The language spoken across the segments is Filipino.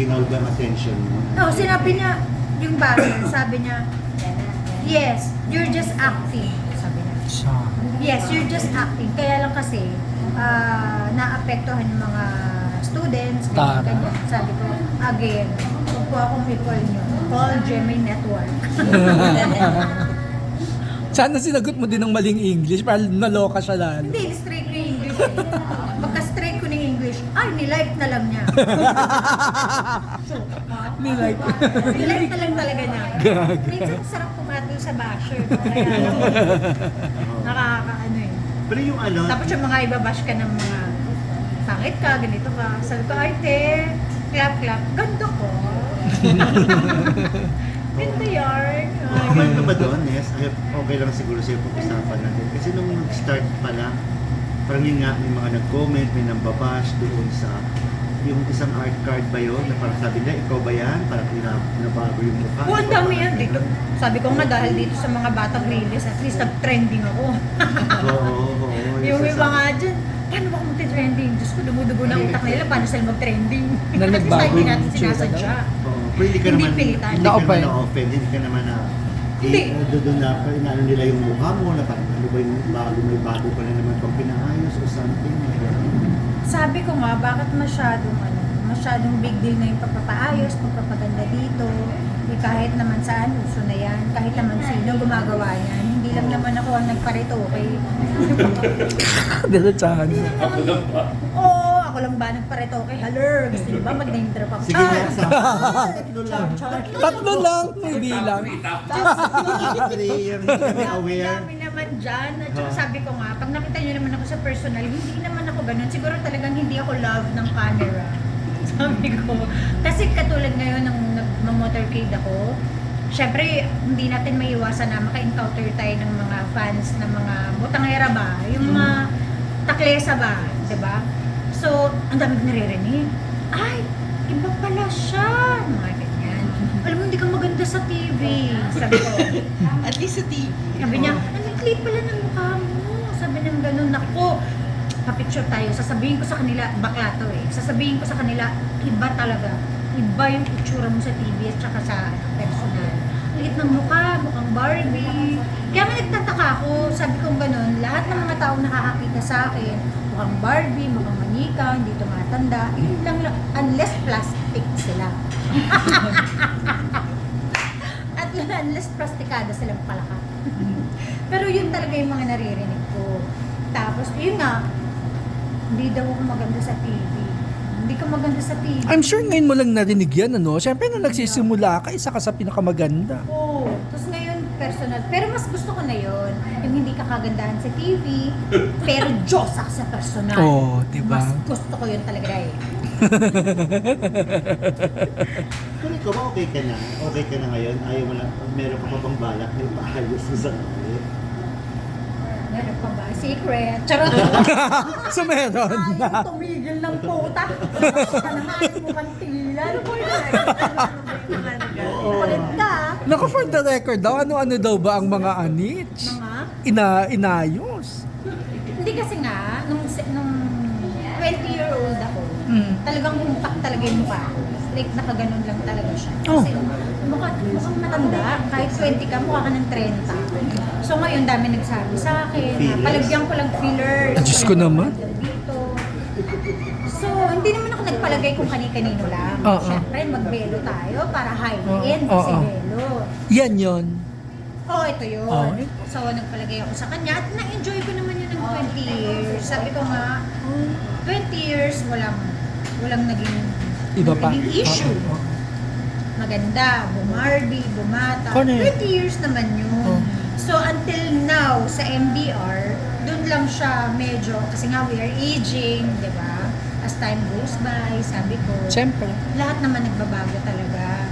ginawa ang attention mo. No, sinabi niya, yung basher, sabi niya, yes, you're just acting. Sabi niya. Yes, you're just acting. Kaya lang kasi, ah, naapektuhan yung mga students, Tara. ganyan. Sabi ko, again, huwag po akong i-call nyo. Call Gemini Network. Sana sinagot mo din ng maling English para naloka siya lalo. Hindi, yung English eh. Pagka straight ko ng English, ay, nilike na lang niya. Nilike. nilike na lang talaga niya. Gag. Minsan sarap pumatol sa basher. no? Kaya nakakaano eh. Pero yung ano, Tapos yung mga ibabash ka ng mga pangit ka, ganito ka. Sabi ko, ay te, clap clap, ganda ko. ganda yarn. Ay, okay ka ba doon, Nes? Ay, okay lang siguro sa'yo pag-usapan natin. Kasi nung nag-start pa lang, parang yun nga, may mga nag-comment, may nambabash doon sa yung isang art card ba yun? Na parang sabi nila, ikaw ba yan? Parang pina- pinabago yung mukha. Oh, ang dami yan dito. Sabi ko nga dahil dito sa mga batang release, at least nag-trending ako. Oo, oo, oo. yung iba nga dyan, paano ba kung trending Diyos ko, dumudugo na utak nila, paano sila mag-trending? Na nagbago sa hindi yung natin sinasadya. Oo, pero hindi ka Hindi naman, pilitan. hindi ka naman Na-offend. hindi ka naman na Hindi. eh, doon na, inaano nila yung mukha mo, na parang ano ba yung bago, may bago pa na naman pang pinaayos o something. Sabi ko nga, bakit masyadong ano, masyadong big deal na yung pagpapaayos, pagpapaganda dito. Eh, kahit naman saan, uso na yan. Kahit naman sino gumagawa yan. Hindi lang naman ako ang nagparito, okay? Diretsahan. Oo, ako lang ba nagparito, okay? Haler, gusto niyo ba mag-name drop ako? Sige Ah! sa tatlo lang. Tatlo lang, may bilang. Three, yung hindi kami aware. Dami naman dyan. At saka sabi ko nga, pag nakita niyo naman ako sa personal, hindi naman ako ganun. Siguro talagang hindi ako love ng camera. Sabi ko. Kasi katulad ngayon ng nag-motorcade ako, Siyempre, hindi natin maiwasan na maka-encounter tayo ng mga fans ng mga butangera ba? Yung mga taklesa ba? ba? So, ang dami naririnig. Ay, iba pala siya. Mga ganyan. Alam mo, hindi ka maganda sa TV. Sabi ko. At least sa TV. Sabi niya, clean pala ng mukha mo. Sabi niya ganun, nako, papicture tayo. Sasabihin ko sa kanila, bakla to eh. Sasabihin ko sa kanila, iba talaga. Iba yung itsura mo sa TV at saka sa personal. Liit ng mukha, mukhang Barbie. Kaya may nagtataka ako, sabi kong ganun, lahat ng mga taong nakakakita sa akin, mukhang Barbie, mukhang manika, hindi tumatanda, yun lang, lang unless plastic sila. At unless plastikada silang palaka. Pero yun talaga yung mga naririnig ko. Tapos, yun nga, hindi daw ako maganda sa TV. Hindi ka maganda sa TV. I'm sure ngayon mo lang narinig yan, ano? Siyempre, nung nagsisimula ka, isa ka sa pinakamaganda. Oo. Tapos ngayon, personal. Pero mas gusto ko na yun. Yung hindi ka kagandahan sa TV, pero Diyos ako sa personal. Oo, diba? Mas gusto ko yun talaga eh. Kung ikaw ba okay ka na? Okay ka na ngayon? Ayaw mo lang, meron ka pa bang balak na ipaayos mo sa ngayon? Meron pa ba? Secret. Charot. so, meron. Ayaw tumigil ng puta. Kanahan mo kang tilan. Kulit ka. Naku, for the record daw, ano-ano daw ba ang mga anits? Mga Ina, inayos. Hindi kasi nga, nung, nung 20 year old ako, Mm. talagang humpak talaga yung mukha. Like, nakaganon lang talaga siya. Oh. Kasi mukha, mukhang matanda. Kahit 20 ka, mukha ka ng 30. So ngayon, dami nagsabi sa akin, na Fillers? palagyan ko lang fillers. Ah, Diyos ko naman. Dito. So, hindi naman ako nagpalagay kung kani-kanino lang. Oo. Siyempre, magbelo tayo para high-end Oo. si Oo. Belo. Yan yon. Oh, ito yun. Oh. So, nagpalagay ako sa kanya at na-enjoy ko naman 20 years. Sabi ko nga, 20 years, walang, walang naging, Iba pa. naging issue. Oo, oo. Maganda, bumardi, bumata. Correct. 20 years naman yun. Oh. So, until now, sa MDR, dun lang siya medyo, kasi nga we are aging, di ba? As time goes by, sabi ko, Siyempre. lahat naman nagbabago talaga.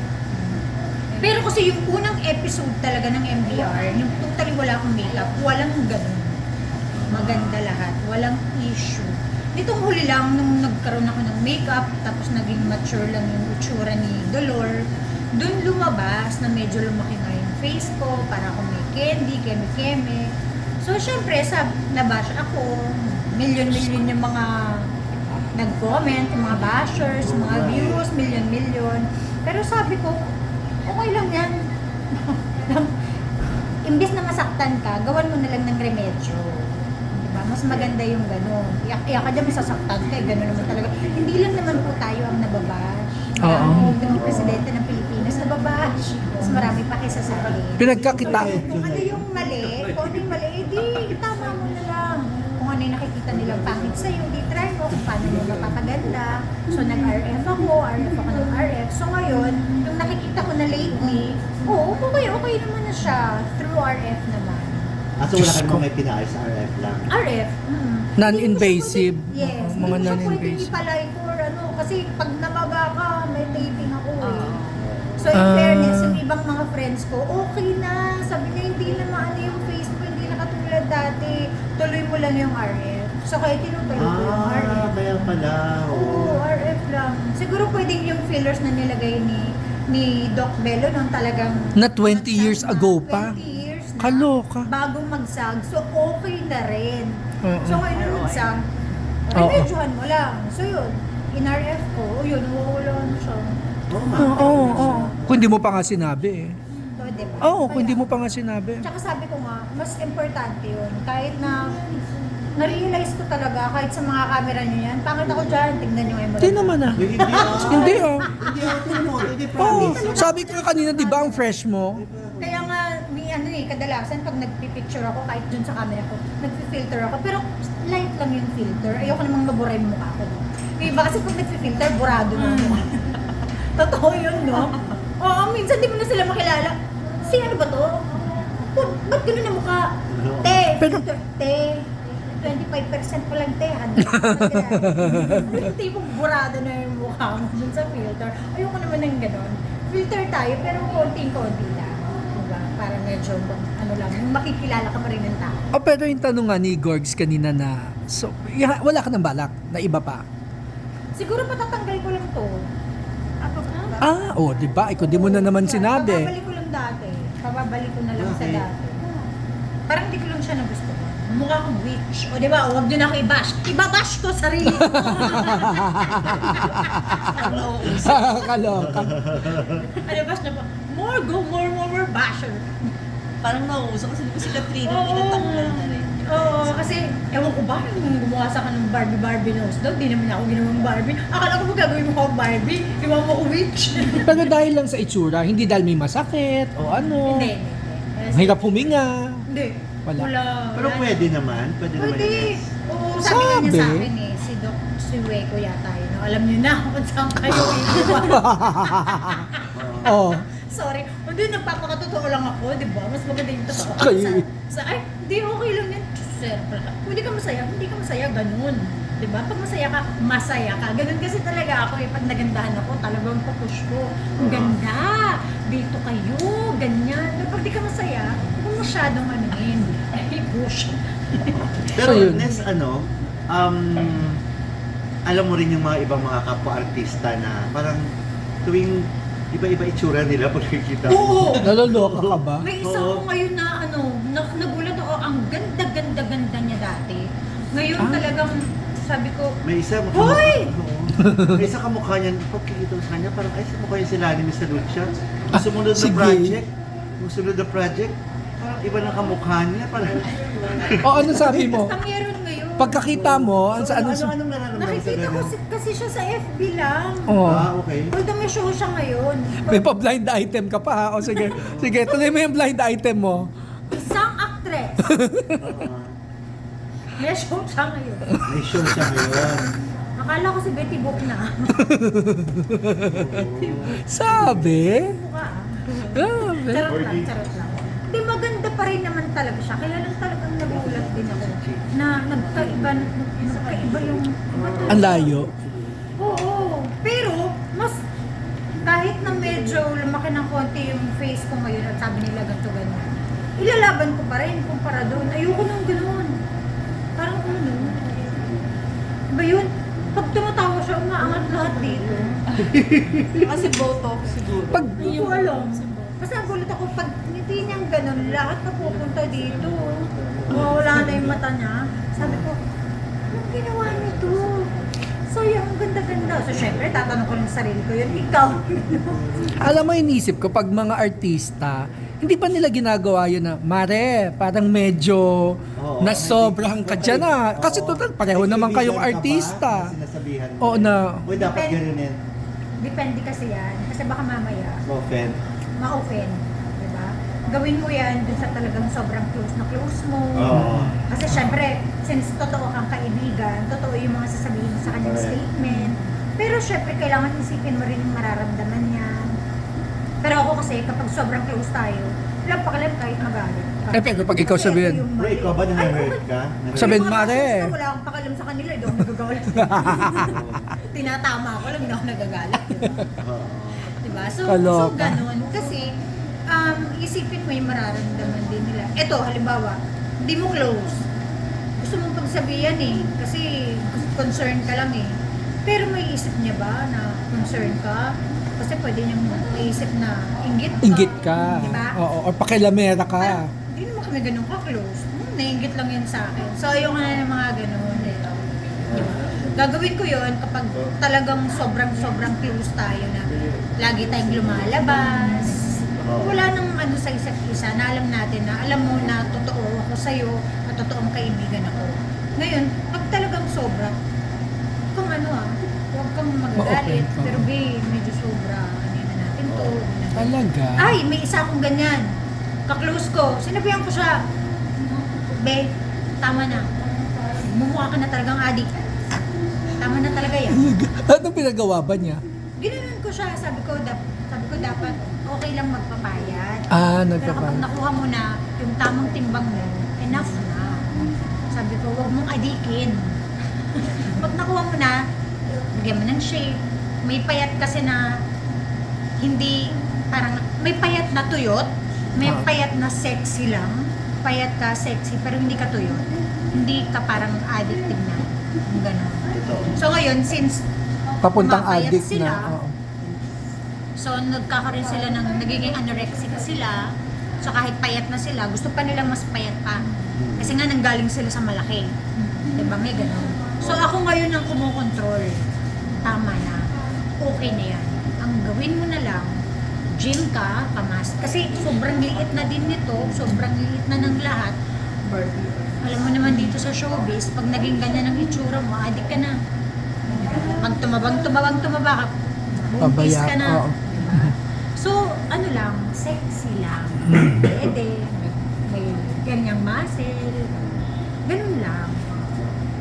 Pero kasi yung unang episode talaga ng MBR, yung totally wala akong makeup, walang ganun. Maganda lahat, walang issue. Nitong huli lang, nung nagkaroon ako ng makeup, tapos naging mature lang yung itsura ni Dolor, dun lumabas na medyo lumaki nga yung face ko, para akong may candy, keme-keme. So, syempre, sa nabash ako, million-million yung mga nag-comment, yung mga bashers, mga views, million-million. Pero sabi ko, okay lang yan. Imbis na masaktan ka, gawan mo na lang ng remedyo. Mas maganda yung gano'n. Iyak-iyak ka dyan, masasaktan ka. eh. Gano'n naman talaga. Hindi lang naman po tayo ang nababash. Oo. Yung presidente ng Pilipinas nababash. Mas marami pa kaysa sa akin. Pinagkakita. Kung ano yung mali, kung ano yung mali, edi tama mo na lang. Kung ano yung nakikita nilang pangit sa'yo, di try mo kung paano mo mapapaganda. So nag-RF ako, RF ako ng RF. So ngayon, yung nakikita ko na lately, oo, okay, okay naman na siya. Through RF naman. Ah, so wala Diyos ka ko. namang may pinaayos sa RF lang. RF. Mm. Non-invasive. Yes. Mga hindi mo siya pwede non-invasive. ipalay for ano, kasi pag namaga ka, may taping ako eh. So in Ah. fairness, yung ibang mga friends ko, okay na. Sabi niya, hindi na maano yung face mo, hindi na katulad dati. Tuloy mo lang yung RF. So kaya tinutuloy ko yung Ah, RF. kaya pala. Oo, RF lang. Siguro pwedeng yung fillers na nilagay ni ni Doc Bello nung talagang Na 20 years na, ago pa. 20 years na. Kaloka. Bagong magsag. So okay na rin. Oo. So ngayon nung magsag, Oo. remedyohan mo lang. So yun, in RF ko, oh, yun, nawawala na siya. Oo. Oo, oo, oo. Kung hindi mo pa nga sinabi eh. So, diba? Oo, kung hindi Kaya- mo pa nga sinabi. Tsaka sabi ko nga, mas importante yun. Kahit na na-realize ko talaga, kahit sa mga camera nyo yan, pangit ako dyan, tignan nyo yung Hindi naman ah. Hindi, ah. Hindi ah. Hindi ah, tingnan mo. Hindi Oo, promise. sabi ko kanina, di ba ang fresh mo? Kaya ano eh, kadalasan pag nagpipicture ako, kahit dun sa camera ko, nagpi-filter ako. Pero light lang yung filter. Ayoko namang mabura yung mukha ko. Yung iba kasi pag nagpi-filter, burado na yung mukha. Totoo yun, no? Oo, minsan di mo na sila makilala. Si ano ba to? Ba't, ba't ganun ang mukha? Te, Pero- filter, te. 25% pa lang te, ano? Yung tipong burado na yung mukha mo dun sa filter. Ayoko naman ng ganon. Filter tayo, pero konting-konti lang. Diba? Para medyo, ano lang, makikilala ka pa rin ng tao. Oh, pero yung tanong nga ni Gorgs kanina na, so, ya- wala ka ng balak na iba pa. Siguro patatanggal ko lang to. Ah, oh, di ba? Ikaw di mo na naman sinabi. Pababalik ko lang dati. Pababalik ko na lang sa Okay. dati. Parang hindi ko lang siya nagustuhan. Mukha akong witch. O di ba, huwag nyo na ako i-bash. Ibabash ko sarili ko. Kaloka. ano bash na po? More go, more, more, more basher. Parang nauuso kasi di ba si Katrina Oo. pinatanggal na rin. Oo, kasi ewan ko ba, nung gumawa sa ng Barbie Barbie nose daw, di naman ako ginawang Barbie. Akala ko ba gagawin mo ako Barbie? Iwan mo ko witch? Pero dahil lang sa itsura, hindi dahil may masakit o ano. hindi, hindi. hindi. Mahirap huminga. Hindi. Wala. Wala. Pero pwede naman. Pwede, naman. Pwede. Oo, sabi nga niya sa Sabi. akin eh, si Doc Suweko yata yun. Alam niyo na kung saan kayo iiwan. Oh. Sorry. Hindi, nagpapakatotoo lang ako, di ba? Mas maganda yung totoo. Sa, sa, ay, di okay lang yan. Sir, kung hindi ka masaya, hindi ka masaya, ganun. Di ba? Pag masaya ka, masaya ka. Ganun kasi talaga ako eh. Pag nagandahan ako, talagang pupush ko. Ang ganda. Dito kayo. Ganyan. Pero pag di ka masaya, huwag masyadong ano yun. Ay, push. Pero yun. next ano, um, alam mo rin yung mga ibang mga kapwa-artista na parang tuwing iba-iba itsura nila pag nakikita mo. Oo! Naloloka ka ba? May isa Oo. ko ngayon na ano, na, nagulat ako, ang ganda-ganda-ganda niya dati. Ngayon Ah. talagang, sabi ko, May isa mukha Hoy! Oo. May isa kamukha niyan, pag kikita mo sa kanya, parang ay, sa mukha niya sila ni Mr. Lucia. Ah, Sumunod na sige. project, yung sunod na project, parang iba na kamukha niya. Parang, O ano sabi mo? basta meron ngayon. Pagkakita mo, ano, ano, ano, anong nararamdaman sa Nakikita ko si, kasi siya sa FB lang. oh. Ah, okay. Although may show siya ngayon. May pa-blind item ka pa ha? O sige, sige, tuloy mo yung blind item mo. Isang actress. May show siya ngayon. may show siya ngayon. Akala ko si Betty Boop na. Sabi? Mukha ah. Sabi? Charot lang, charot lang. Di maganda pa rin naman talaga siya. Kaya lang talagang ako na nagkaiba, nagkaiba yung... Ang layo. Oo. Pero, mas kahit na medyo lumaki ng konti yung face ko ngayon at sabi nila ganito ganyan, ilalaban ko pa rin kumpara doon. Ayoko nang ganoon. Parang ano, ba yun? Pag tumatawa siya, umaangat lahat dito. Kasi botox siguro. Pag, Hindi ko alam. Kasi nagulat ako, pag ngiti niyang ganun, lahat na pupunta dito. Mawawala na yung mata niya. Sabi ko, anong ginawa niyo to? sayang, ang ganda-ganda. So, syempre, tatanong ko ng sarili ko yun, ikaw. Alam mo, inisip ko, pag mga artista, hindi pa nila ginagawa yun na, Mare, parang medyo Oo, nasobrahan ka dyan ah. Kasi Oo. total, pareho naman kayong ba? artista. Na Sinasabihan mo. Oo na, Uy, dapat Depende. ganun yan. Depende kasi yan. Kasi baka mamaya, Open. ma-open. Gawin mo yan dun sa talagang sobrang close na close mo. Oo. Kasi syempre, since totoo kang kaibigan, totoo yung mga sasabihin mo sa kanyang Correct. statement. Pero syempre, kailangan isipin mo rin yung mararamdaman niya. Pero ako kasi, kapag sobrang close tayo, walang pakialam kahit magalit. ka. Eh, pero pag ikaw Kasi sabihin- yung Bro, ikaw ba na-hurt ka? Sabihin, Yung mga "Mare." na Wala akong pakialam sa kanila, hindi ako nagagalit. Tinatama ko lang, hindi ako nagagalit. Diba? Oo. Diba? So, Kaloka. so ganun. Kasi, um, isipin mo yung mararamdaman din nila. Ito, halimbawa, hindi mo close. Gusto mong pagsabihan eh. Kasi, concern ka lang eh. Pero may isip niya ba na concern ka? Kasi pwede niyang maisip na inggit ka. inggit ka. Diba? Oo, or pakilamera Parang, ka. Hindi naman kami ganun ka-close. Hmm, nainggit lang yan sa akin. So, ayoko na ng mga ganun. Diba? Gagawin ko yon kapag talagang sobrang-sobrang close tayo na lagi tayong lumalabas. Wala nang ano sa isa't isa na alam natin na alam mo na totoo ako sa'yo at totoong kaibigan ako. Ngayon, pag talagang sobra, kang ano ah, huwag kang magagalit. Ma-open ka. Pero babe, medyo sobra. Ano na natin to. ano Talaga. ay, may isa akong ganyan. Kaklose ko. Sinabihan ko siya, Be, tama na. Mumukha ka na talagang adik. Tama na talaga yan. Anong pinagawa ba niya? Ginanon ko siya. Sabi ko, sabi ko dapat okay lang magpapayat. Ah, Pero kapag nagpapayat. nakuha mo na yung tamang timbang mo, enough na. Sabi ko, huwag mong adikin. Pag nakuha mo na, bigyan mo ng shape. May payat kasi na hindi, parang, may payat na tuyot, may Ah. payat na sexy lang. Payat ka, sexy, pero hindi ka tuyot. Hindi ka parang addictive na. Ganon. Totoo. So ngayon, since Papuntang addict sila. na. Oo. So, nagkakaroon sila ng, nagiging anorexic sila. So, kahit payat na sila, gusto pa nilang mas payat pa. Kasi nga, nanggaling sila sa malaki. Diba? May ganun. So, ako ngayon ang kumukontrol. Tama na. Okay na yan. Ang gawin mo na lang, gym ka, pamas. Kasi sobrang liit na din nito, sobrang liit na ng lahat. Alam mo naman dito sa showbiz, pag naging ganyan ang itsura mo, adik ka na. Pag tumabang, tumabang, tumaba ka, buntis ka na. Oo. So, ano lang, sexy lang. Pwede, may, may ganyang muscle. Ganun lang.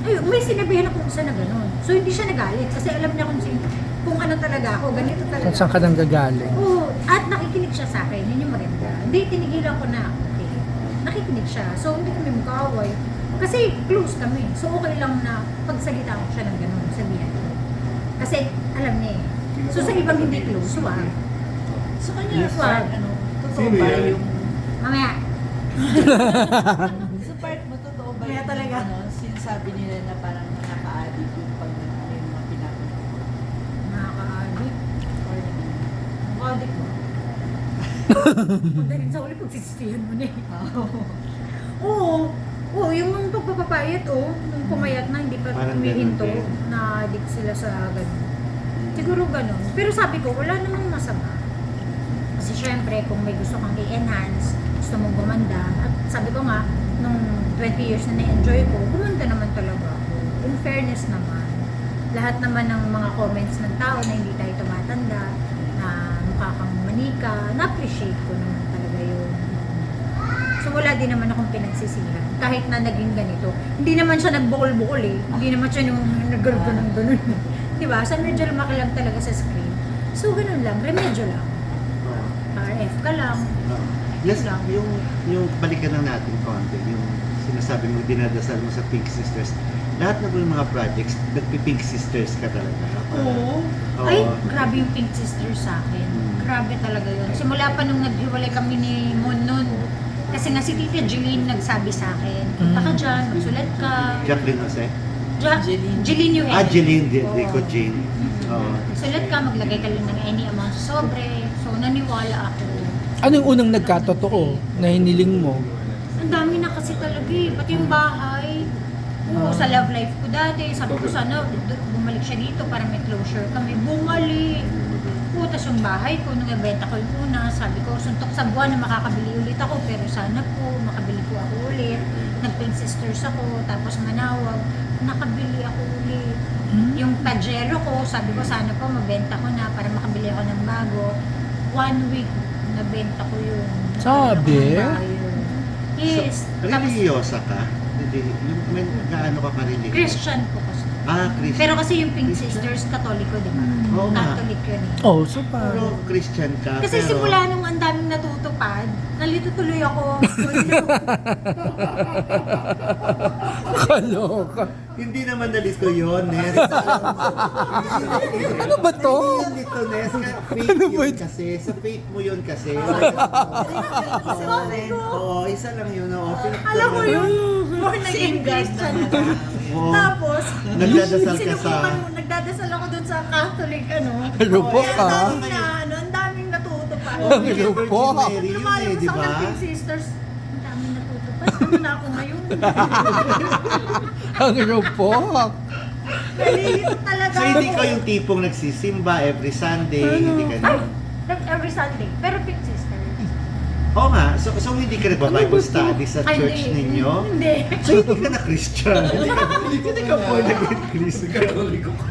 Ayun, may sinabihan akong isa na ganun. So, hindi siya nagalit kasi alam niya kung, sin- kung ano talaga ako, ganito talaga. Kung saan ka nang gagaling. Oo, at nakikinig siya sa akin, yun yung maganda. Hindi, tinigilan ko na, okay. Nakikinig siya, so hindi kami magkaaway. Kasi close kami, so okay lang na pagsalita ko siya ng ganun, sabihan ko. Kasi alam niya eh. So sa ibang hindi close, wag. Sa kanya, Yes, part, sir. ano, totoo Sino ba yan? yung... Mamaya, Sa part mo, totoo ba Kaya yung, talaga. ano, sinasabi nila na parang nakaka-addict yung pag may mga pinapanood nakaka-addict. Or Nakaka-addict mo. Pagdating sa uli, pagsisisihan mo na eh. Oo. Oo, yung mga pagpapapayat, oh. Yung pumayat na, hindi pa Parang humihinto, ganun din. na addict sila sa ganun. Siguro ganun. Pero sabi ko, wala namang masama. Kasi syempre, kung may gusto kang i-enhance, gusto mong gumanda, at sabi ko nga, nung 20 years na na-enjoy ko, gumanda naman talaga ako. In fairness naman. Lahat naman ng mga comments ng tao na hindi tayo tumatanda, na mukha kang manika, na-appreciate ko naman talaga yun. So wala din naman akong pinagsisihan. Kahit na naging ganito. Hindi naman siya nagbukol-bukol eh. Hindi naman siya nung nagganun ganun. Di ba? So medyo lumaki lang talaga sa screen. So ganun lang. Remedyo lang. RF ka lang. Oo. Yes, yung, yung balikan lang natin konti, yung sinasabi mo, dinadasal mo sa Pink Sisters. Lahat na po yung mga projects, nagpi-Pink Sisters ka talaga. Oo. Oo. Ay, grabe yung Pink Sisters sa akin. Mm. Grabe talaga yun. Simula pa nung naghiwalay kami ni Mon nun. Kasi nga si Tita Jeline nagsabi sa akin, punta ka Mm. dyan, magsulat ka. Jacqueline Jose? Ja- Jeline. Jeline yung Ah, Jeline, Di- Oo. Rico Jean. Oo. Sulat ka, maglagay ka lang ng any amount sa sobre. So, naniwala ako. Ano yung unang nagkatotoo na hiniling mo? Ang dami na kasi talaga eh. Pati yung bahay. Oo, Ah. sa love life ko dati. Sabi ko sana, d- bumalik siya dito para may closure kami. Bumalik. Putas yung bahay ko, nung nabenta ko yung una, sabi ko, suntok sa buwan na makakabili ulit ako, pero sana po, makabili po ako ulit. Nag-pink sisters ako, tapos manawag, nakabili ako ulit. Yung Pajero ko, sabi ko, sana po, mabenta ko na para makabili ako ng bago. One week, nabenta ko yun. Sabi? Yes. So, religyosa ka? Hindi. Yung, may, gaano ka ka-religious? Christian po. Ah, Christian. Pero kasi yung Pink Sisters, Katoliko, di ba? Oo nga. Catholic yun eh. Oh, so pa. Pero Christian ka. Kasi pero, simula nung ang daming natutupad, nalito tuloy ako. Kaloka. Hindi naman nalito yun, Nes. Ano ba to? Hindi yan dito, Nes. Ka- Faith Ano ba yun ito? kasi. Sa faith mo yun kasi. Oo, isa lang yun. Oo, ko alam mo naman. yun, more naging Christian. Oo. Tapos, Nagdadasal ka sa... mo, nagdadasal ako dun sa Catholic, ano. Lubok Kaya ka. ang daming na, ano, ang daming natutupad. Oh, lubok. Mary yun eh, Lumalabas di ako ba? ng Pink Sisters, ang daming natutupad. Ano na ako ngayon? Ang rupok. Nalilito talaga So, hindi ako. ka yung tipong nagsisimba every Sunday. Ano? Hindi ka Ay, na. like every Sunday. Pero Pink Sisters. Oo nga. So, so hindi ka nagpa-Bible study sa Ay, church hindi. ninyo? Hindi. So, hindi ka na Christian. hindi ka, hindi ka born again Christian. Katoliko ka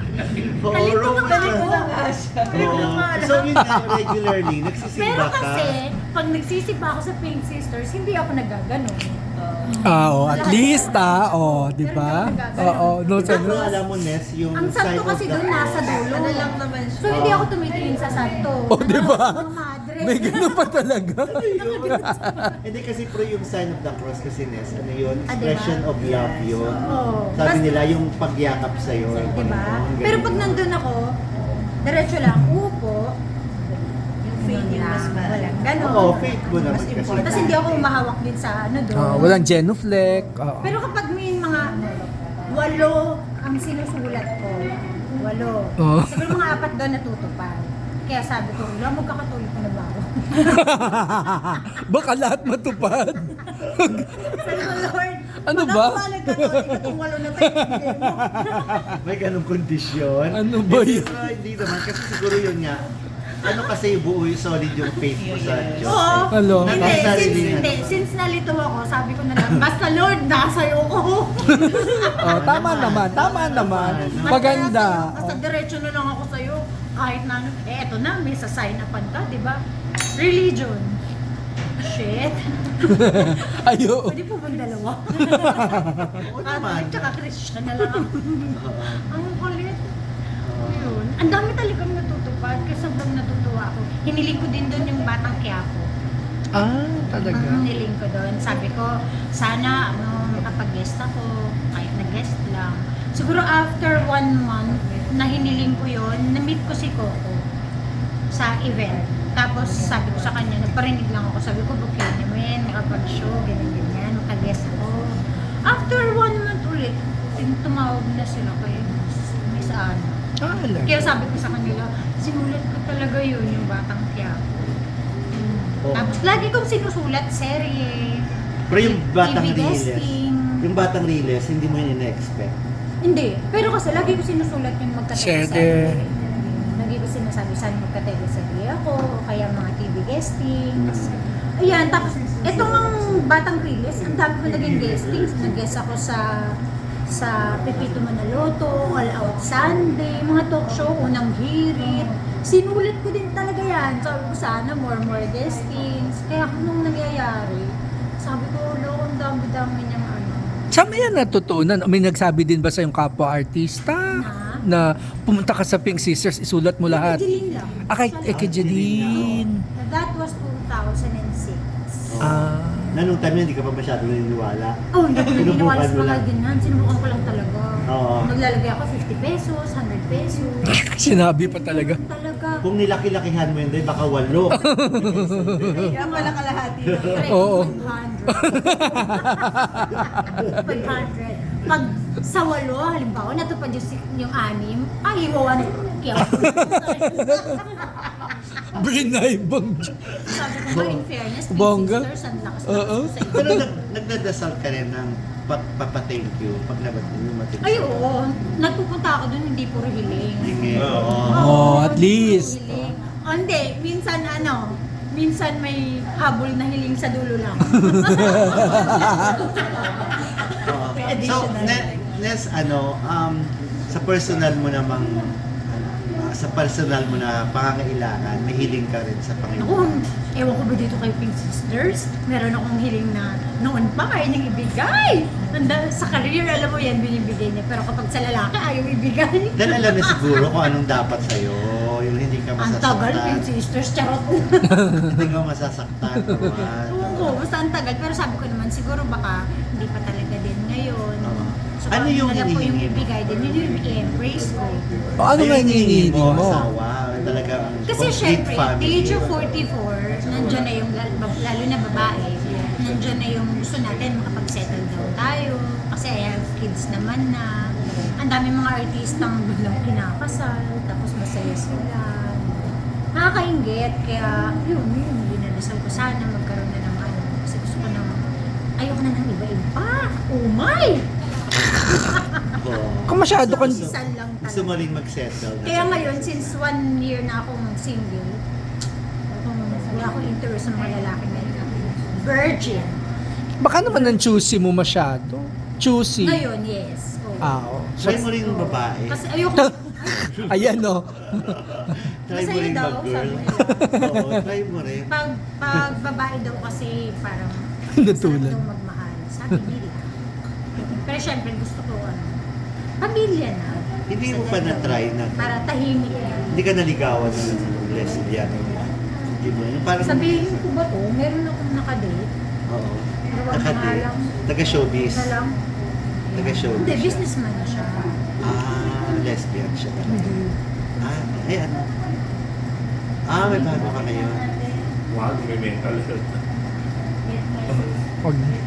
Oo, na Roman nga ka. Oo. So, yun nga, regularly, Pero nagsisimba ka. kasi, pag nagsisimba ako sa Pink Sisters, hindi ako nagaganon. Ah, oh, at least ah, oh, di ba? Oo, no, Pero sa alam mo, Nes, yung Ang sign santo of kasi the doon nasa cross. dulo. Ano lang naman siya. So hindi ako tumitingin sa santo. Oh, di ba? Ano. May ganun pa talaga. Hindi kasi pro yung sign of the cross kasi, Nes, ano yun? Ah, diba? Expression of love yun. Oo. Sabi Bas- nila, yung pagyakap sa'yo. yung Diba? Panginoon, Pero ganun. pag nandun ako, diretso lang, upo. Yung faith yung mas lang, mahal. Walang ganon. Oo, faith mo naman Mas kasi. important. Tapos hindi ako umahawak din sa ano doon. Ah, walang genuflect. Oo. Pero kapag may mga walo ang sinusulat ko, walo. Oh. Siguro mga apat doon natutupad. Kaya sabi ko, wala, magkakatuloy ko na ba ako? Baka lahat matupad. Sabi ko, Lord, Ano ba? ba nagkatuloy ko itong walo na tayo, May ganong kondisyon. Ano ba Hindi, yun? pero Hindi naman, kasi siguro yun nga. Ano kasi buo yung solid yung faith mo sa Diyos. Oo. Hello? Hindi, Nasa since, sarili hindi, naman. since nalito ako, sabi ko na lang, basta Lord, nasa'yo ko. Oh, tama naman, tama naman. Maganda. Basta diretso na lang ako sa'yo. Kahit na ano. Eh, eto na, may sa-sign upan ka, di ba? Religion. Shit. Ayo. Pwede po bang dalawa? Oo naman. Catholic tsaka Christian na lang ako. Ang kulit. Yun. Ang dami talagang natutupad kasi sobrang natutuwa ako. Hiniling ko din doon yung batang Quiapo. Ah, talaga. Ang hiniling ko doon. Sabi ko, sana ano, makapag-guest ako, kahit na-guest lang. Siguro after one month na hiniling ko yon na-meet ko si Coco sa event. Tapos sabi ko sa kanya, nagparinig lang ako. Sabi ko, okay naman, makapag-show, ganyan-ganyan, makaguest ako. After one month ulit, tumawag na sila kay Miss Ana. Ah. Kaya sabi ko sa kanila, sinulat ko talaga yun, yung Batang Quiapo. Oo. Tapos lagi kong sinusulat, serye. Pero yung batang TV riles, yung batang riles, hindi mo yun ina-expect. Hindi. Pero kasi lagi ko sinusulat yung magka-teleserye. Serye. Lagi ko sinasabi saan magka-teleserye ako, o kaya mga TV guestings. Ayan, tapos itong ang Batang Riles, ang dami ko naging guestings. Nag-guest ako sa sa Pepito Manaloto, All Out Sunday, mga talk show, unang hirit. Sinulit ko din talaga yan. Sabi ko sana more more guestings. Kaya kung nung nangyayari, sabi ko, lo, ang dami-dami ano. Saan mo yan natutunan? May nagsabi din ba sa yung kapwa-artista? Na pumunta ka sa Pink Sisters, isulat mo lahat? Jeline lang. Ah, kay. That was 2006. Ah. Na nung time hindi ka pa masyado naniniwala. Oh, hindi ko Sinubukan naniniwala mo sa mga lang. ganyan. Sinubukan ko lang talaga. Oo. Naglalagay ako 50 pesos, 100 pesos. Sinabi pa talaga. Talaga. Kung nilaki-lakihan mo yun, dahil baka walo. Kaya pala kalahati Oo. 500. 500. Pag sa walo, halimbawa, natupad yung, yung anim, ay, iwawan kaya Brunei bang Sabi ko ba, in fairness, Bongga. Sisters, ang lakas na Oo. sa inyo. Pero nag, nagdadasal ka rin ng pa- papa-thank you pag mo yung matin. Ay, oo. Nagpupunta ako doon, hindi puro hiling. Sige. Oo. Oo. Oh, at hindi least. puro hiling. Oh, hindi. Minsan ano, minsan may habol na hiling sa dulo lang. Oo. May So, additional. ne- Nes, ano, um, sa personal mo namang sa personal mo na pangangailangan, may hiling ka rin sa Panginoon. ewan ko ba dito kay Pink Sisters? Meron akong hiling na noon pa kaya niyang ibigay. Anda, sa career, alam mo yan, binibigay niya. Pero kapag sa lalaki, ayaw ibigay. Dahil alam na siguro kung anong dapat sa'yo, yung hindi ka Ang tagal, Pink masasaktan. Sisters, charot. hindi ka masasaktan naman. Oo basta ang tagal. Pero sabi ko naman, siguro baka hindi pa talaga din ngayon. Oo. So, Ano yung alam ko yung hinihingi mo? ibigay din, yun yung i-embrace ko. O ano nga Ayun, hinihingi mo? Asawa, talagang Kasi complete syempre, family. age of 44, nandyan na yung, lal- lalo na babae, nandyan na yung gusto natin makapag-settle down tayo. Kasi I have kids naman na. Ang dami mga artistang biglang kinakasal, tapos masaya sila. Nakakaingit, kaya yun, yun, dinadasal ko sana magkaroon na ng ano. Kasi gusto ko ng, ayoko na ng iba-iba. Oh my! Kung masyado kang... Gusto- Isan lang Gusto mo talaga. rin mag-settle. Kaya ngayon, since one year na akong single, wala akong interest sa mga lalaki na yun. Virgin. Baka naman ang choosy mo masyado. Choosy. Ngayon, yes. Oo. Ah, oo. Try mo rin yung babae. Kasi ayoko. Ayan no. Try mo Masaya rin daw, mag-girl. sabi nila. Oo, try mo rin. pag, pag babae daw kasi parang Natulad. sarap daw magmahal. Sabi nila. Pero syempre gusto ko ano, pamilya na. Hindi mo pa na-try na. Para tahimik na. Hindi ka naligawan ng lesbian. Hindi mo. Parang... Sabihin ko ba to, meron akong nakadate. Oo. Pero wag na nga Nakati. lang. Taga-showbiz. Na lang. Taga-showbiz. Hindi, businessman siya. Ah, lesbian siya talaga. Hindi. Ah, ay ano? Ah, may bago ka ngayon. Wag, may mental health.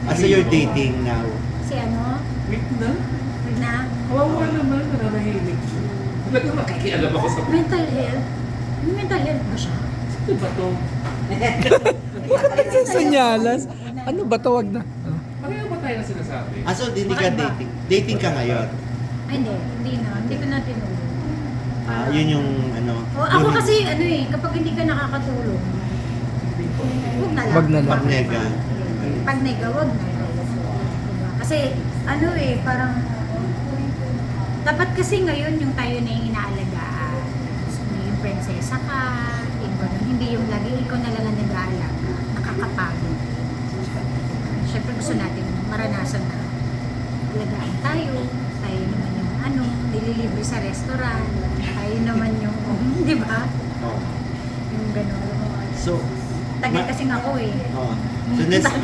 Ah, so you're dating now. Si ano? Wait na. Wag na? Kawawa naman, nananahimik. Talagang makikialam ako sa... Mental health? May mental health ba siya? Ano ba to? Bakit sinyalas? Ano ba tawag na? Ah. Pareho ba tayo na sinasabi? Ah, so hindi ka dating. Dating ka ngayon. Ay, hindi. Hindi na. Hindi ko na tinuloy. Ah, yun yung ano. O, ako kasi, ano eh, kapag hindi ka nakakatulong, huwag na lang. Wag na lang. Pag nega. Pag nega, wag na lang. Diba? Kasi, ano eh, parang, dapat kasi ngayon yung tayo na yung inaalagaan. So, yung prinsesa ka, yung ganun. Hindi yung lagi ikaw na lang ang nag-aalaga. Nakakapagod. Siyempre gusto natin maranasan na alagaan tayo. Tayo naman yung ano, nililibre sa restaurant. Tayo naman yung, di ba? Yung gano'n. So, Tagal ma- kasing ako eh. Oh. So, next, Tagal